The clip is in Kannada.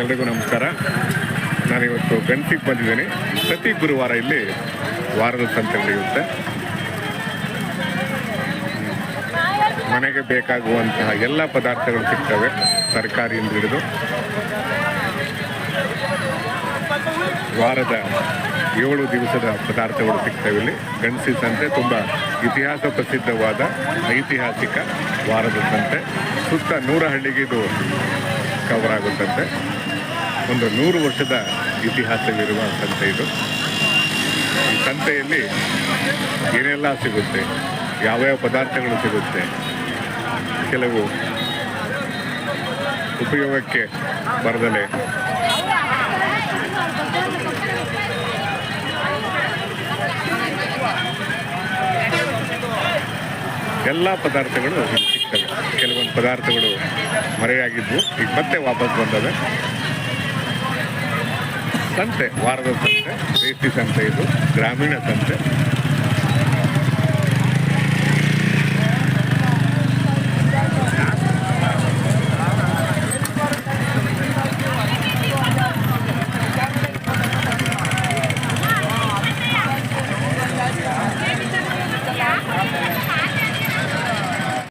ಎಲ್ರಿಗೂ ನಮಸ್ಕಾರ. ನಾನಿವತ್ತು ಗಂಟಿಗೆ ಬಂದಿದ್ದೀನಿ. ಪ್ರತಿ ಗುರುವಾರ ಇಲ್ಲಿ ವಾರದ ಸಂತೆ ನಡೆಯುತ್ತೆ. ಮನೆಗೆ ಬೇಕಾಗುವಂತಹ ಎಲ್ಲ ಪದಾರ್ಥಗಳು ಸಿಗ್ತವೆ. ತರಕಾರಿಯಿಂದ ಹಿಡಿದು. ವಾರದ ಏಳು ದಿವಸದ ಪದಾರ್ಥಗಳು ಸಿಗ್ತವೆ ಇಲ್ಲಿ. ಗಣಸಿ ಸಂತೆ ತುಂಬ ಇತಿಹಾಸ ಪ್ರಸಿದ್ಧವಾದ ಐತಿಹಾಸಿಕ ವಾರದ ಸಂತೆ. ಸುತ್ತ ನೂರ ಹಳ್ಳಿಗೆ ಇದು ಕವರ್ ಆಗುತ್ತಂತೆ. ಒಂದು ನೂರು ವರ್ಷದ ಇತಿಹಾಸವಿರುವ ಸಂತೆ ಇದು. ಈ ಸಂತೆಯಲ್ಲಿ ಏನೆಲ್ಲ ಸಿಗುತ್ತೆ? ಯಾವ್ಯಾವ ಪದಾರ್ಥಗಳು ಸಿಗುತ್ತೆ? ಕೆಲವು ಉಪಯೋಗಕ್ಕೆ ಬರದಲೆ ಎಲ್ಲ ಪದಾರ್ಥಗಳು ಸಿಗ್ತವೆ. ಕೆಲವೊಂದು ಪದಾರ್ಥಗಳು ಮರೆಯಾಗಿದ್ವು, ಈಗ ಮತ್ತೆ ವಾಪಸ್ ಬಂದವೆ. ಸಂತೆ, ವಾರದ ಸಂತೆ ಬೇಸಿ ಸಂತೆ ಇದು, ಗ್ರಾಮೀಣ ಸಂತೆ.